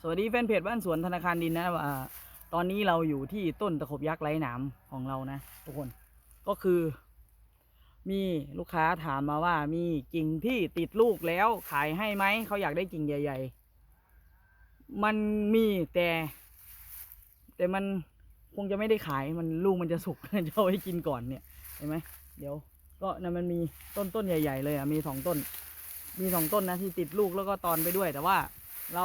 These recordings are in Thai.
สวัสดีแฟนเพจบ้านสวนธนาคารดินนะอ่าตอนนี้เราอยู่ที่ต้นตะขบยักษ์ไร้หนามของเรานะ ทุกคนก็คือ มีลูกค้าถามมาว่ามีกิ่งที่ติดลูกแล้วขายให้ไหมเขาอยากได้กิ่งใหญ่ ๆ มันมีแต่ แต่มันคงจะไม่ได้ขายมันลูกมันจะสุกจะเอาไว้กินก่อนเนี่ยเห็นไหมเดี๋ยว ก็นะมันมีต้นต้นใหญ่ ๆ เลยอะมีสองต้น มีสองต้นนะที่ติดลูกแล้วก็ตอนไปด้วย แต่ว่า เรา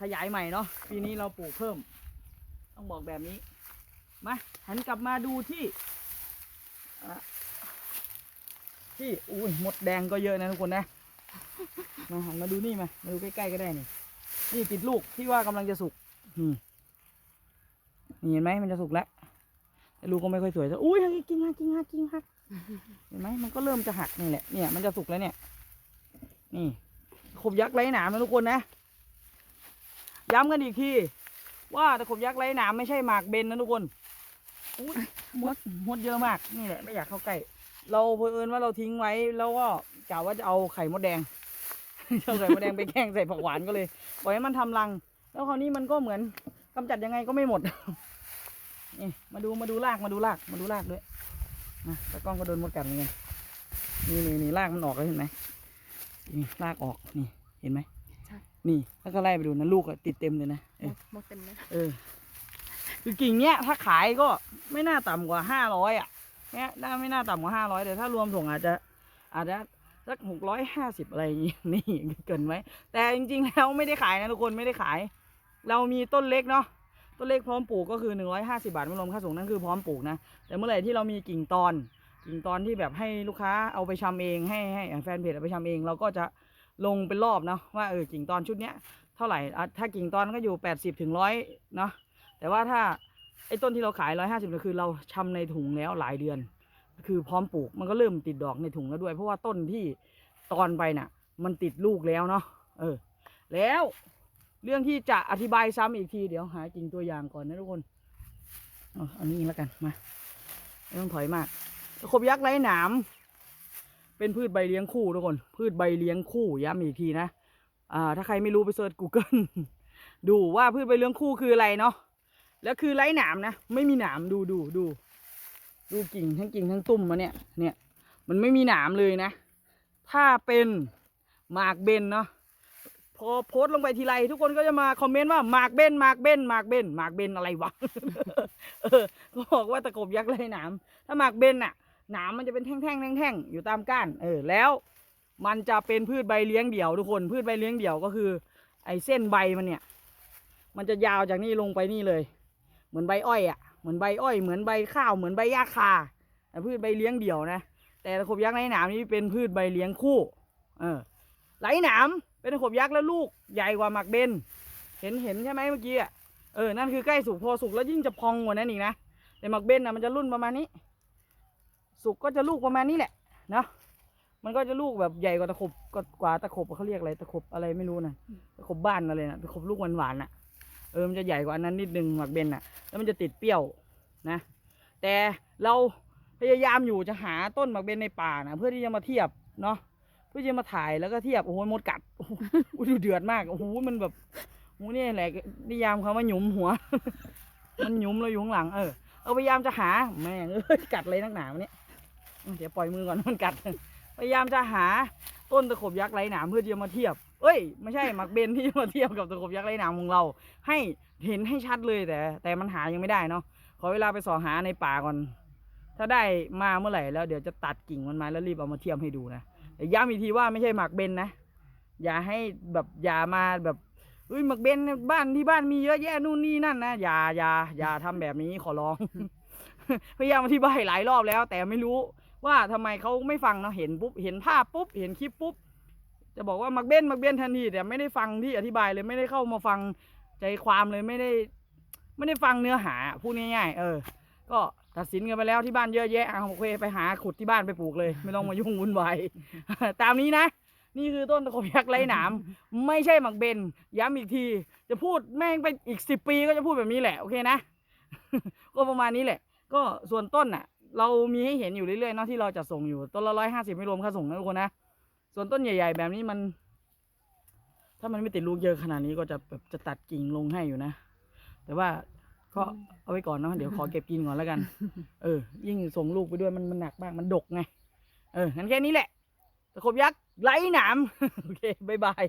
ขยายใหม่เนาะปีนี้เราปลูกเพิ่ม ต้องบอกแบบนี้ มาหันกลับมาดูที่ที่อุ้ยหมดแดงก็เยอะนะทุกคนนะมาหันมาดูนี่มามาดูใกล้ๆก็ได้นี่นี่ติดลูกที่ว่ากำลังจะสุกนี่เห็นไหมมันจะสุกแล้วแต่ลูกก็ไม่ค่อยสวยแต่อุ้ยกิ่งหักกิ่งหักกิ่งหักเห็นไหมมันก็เริ่มจะหักนี่แหละเนี่ยมันจะสุกแล้วเนี่ย นี่ ขบยักษ์ไร้หนามนะทุกคนนะ ย้ำกันอีกทีว่าตะขบยักษ์ไร้หนามไม่ใช่หมากเบนนะทุกคนอุ๊ยมดมดเยอะมากนี่แหละไม่อยากเข้าใกล้เราเพอเอิญว่าเราทิ้งไว้แล้วก็กะว่าจะเอาไข่มดแดงเอาไข่มดแดงไปแกล้งใส่ผักหวานก็เลยปล่อยให้มันทำรัง แล้วคราวนี้มันก็เหมือนกำจัดยังไงก็ไม่หมดนี่มาดูมาดูรากมาดูรากมาดูรากด้วยนะตะกล้องก็โดนมดกัดเหมือนกันนี่นี่นี่รากมันออกแล้วเห็นไหม นี่รากออกนี่เห็นไหมใช่ นี่แล้วก็ไล่ไปดูนะลูกอะติดเต็มเลยนะเอหมอดหมดเต็มเลยเออคือกิ่งเนี้ยถ้าขายก็ไม่น่าต่ำกว่าห้าร้อยอะเนี้ยน่าไม่น่าต่ำกว่าห้าร้อยแต่ถ้ารวมส่งอาจจะอาจจะสักหกร้อยห้าสิบอะไรอย่างงี้นี่เกินไว้แต่จริง ๆ แล้วไม่ได้ขายนะทุกคนไม่ได้ขาย เรามีต้นเล็กเนาะต้นเล็กพร้อมปลูกก็คือหนึ่งร้อยห้าสิบาทไม่รวมค่าส่งนั่นคือพร้อมปลูกนะแต่เมื่อไหร่ที่เรามีกิ่งตอน กิ่งตอนที่แบบให้ลูกค้าเอาไปชำเองให้ให้แฟนเพจเอาไปชำเอง เราก็จะลงเป็นรอบเนาะว่าเออกิ่งตอนชุดเนี้ยเท่าไหร่ถ้ากิ่งตอนก็อยู่ 80ถึงร้อยเนาะแต่ว่าถ้าไอ้ต้นที่เราขาย150เนี่ยคือเราชำในถุงแล้วหลายเดือน คือพร้อมปลูกมันก็เริ่มติดดอกในถุงแล้วด้วย เพราะว่าต้นที่ตอนไปน่ะ มันติดลูกแล้วเนาะเออ แล้วเรื่องที่จะอธิบายซ้ำอีกทีเดี๋ยวหากิ่งตัวอย่างก่อนนะทุกคนเอาอันนี้แล้วกันมาไม่ต้องถอยมาก ขบยักษ์ไร้หนาม เป็นพืชใบเลี้ยงคู่ทุกคน พืชใบเลี้ยงคู่ย้ำอีกทีนะ อ่า ถ้าใครไม่รู้ไปเสิร์ช Google ดูว่าพืชใบเลี้ยงคู่คืออะไรเนาะ แล้วคือไร้หนามนะ ไม่มีหนามดูดูดู ดูกิ่งทั้งกิ่งทั้งตุ่มมาเนี่ย เนี่ย มันไม่มีหนามเลยนะ ถ้าเป็นหมากเบนเนาะ พอโพสต์ลงไปทีไรทุกคนก็จะมาคอมเมนต์ว่าหมากเบนหมากเบนหมากเบนหมากเบนอะไรวะ เออบอกว่าตะกบยักษ์ไร้หนาม ถ้าหมากเบนน่ะ หนามมันจะเป็นแท่งๆแท่งๆอยู่ตามก้าน เออ แล้วมันจะเป็นพืชใบเลี้ยงเดี่ยวทุกคน พืชใบเลี้ยงเดี่ยวก็คือ ไอ้เส้นใบมันเนี่ย มันจะยาวจากนี่ลงไปนี่เลย เหมือนใบอ้อยอะ่ะ เหมือนใบอ้อย เหมือนใบข้าว เหมือนใบหญ้าคาแต่พืชใบเลี้ยงเดี่ยวนะ แต่ตะขบยักษ์ไรหนามนี่เป็นพืชใบเลี้ยงคู่ เออไร้หนามเป็นตะขบยักษ์แล้วลูกใหญ่กว่าหมากเบน เห็นเห็นใช่ไหมเมื่อกี้อะ เออ นั่นคือใกล้สุกพอสุกแล้วยิ่งจะพองกว่านั้นอีกนะ แต่หมากเบนอะมันจะรุ่นประมาณนี้ สุกก็จะลูกประมาณนี้แหละนะมันก็จะลูกแบบใหญ่กว่าตะขบกว่าตะขบเขาเรียกอะไรตะขบอะไรไม่รู้นะตะขบบ้านอะไรนะตะขบลูกหวานหวานๆน่ะเออมันจะใหญ่กว่าอันนั้นนิดนึงหมักเบนน่ะ แล้วมันจะติดเปรี้ยวนะ แต่เราพยายามอยู่จะหาต้นหมักเบนในป่านะเพื่อที่จะมาเทียบเนาะเพื่อจะมาถ่ายแล้วก็เทียบโอ้โหมดกัดโอ้โหดูเดือดมากโอ้โหมันแบบโอ้โหนี่แหละนิยามคำว่าหยุมหัว มันหยุมเราอยู่ข้างหลังเออเอาพยายามจะหาแม่งเอ้ยกัดเลยนักหนาวะเนี่ย เดี๋ยวปล่อยมือก่อนมันกัด พยายามจะหาต้นตะขบยักษ์ไร้หนามเพื่อที่จะมาเทียบ เอ้ย ไม่ใช่หมักเบนที่จะมาเทียบกับตะขบยักษ์ไร้หนามของเรา ให้เห็นให้ชัดเลยแต่ แต่มันหายังไม่ได้เนาะ ขอเวลาไปสอหาในป่าก่อน ถ้าได้มาเมื่อไหร่แล้วเดี๋ยวจะตัดกิ่งมันมาแล้วรีบเอามาเทียบให้ดูนะแต่ย้ำอีกทีว่าไม่ใช่หมักเบนนะ อย่าให้แบบอย่ามาแบบเฮ้ยหมักเบนบ้านที่บ้านมีเยอะแยะนู่นนี่นั่นนะอย่าอย่าอย่าทำแบบนี้ขอร้องพยายามอธิบายหลายรอบแล้ว แต่ไม่รู้ ว่าทำไมเขาไม่ฟังเนาะเห็นปุ๊บเห็นภาพปุ๊บเห็นคลิปปุ๊บจะบอกว่ามักเบ้นมักเบ้นทันทีแต่ไม่ได้ฟังที่อธิบายเลยไม่ได้เข้ามาฟังใจความเลยไม่ได้ ไม่ได้ฟังเนื้อหาพูดง่ายๆเออ ก็ตัดสินกันไปแล้วที่บ้านเยอะแยะเอาโอเคไปหาขุดที่บ้านไปปลูกเลย ไม่ต้องมายุ่งวุ่นวายตามนี้นะ นี่คือต้นตะขบยักษ์ไร้หนาม ไม่ใช่หมักเบนย้ำอีกที จะพูดแม่งไปอีกสิบปีก็จะพูดแบบนี้แหละโอเคนะ ก็ประมาณนี้แหละ ก็ส่วนต้นน่ะ เรามีให้เห็นอยู่เรื่อยๆเนาะที่เราจะส่งอยู่ต้นละร้อยห้าสิบไม่รวมค่าส่งนะทุกคนนะส่วนต้นใหญ่ ๆ แบบนี้มัน ถ้ามันไม่ติดลูกเยอะขนาดนี้ก็จะแบบจะตัดกิ่งลงให้อยู่นะ แต่ว่าก็เอาไว้ก่อนเนาะเดี๋ยวขอเก็บกินก่อนแล้วกัน เออ ยิ่งส่งลูกไปด้วยมันมันหนักมากมันดกไง เอองั้นแค่นี้แหละตะขบยักษ์ไร้หนามโอเคบายบาย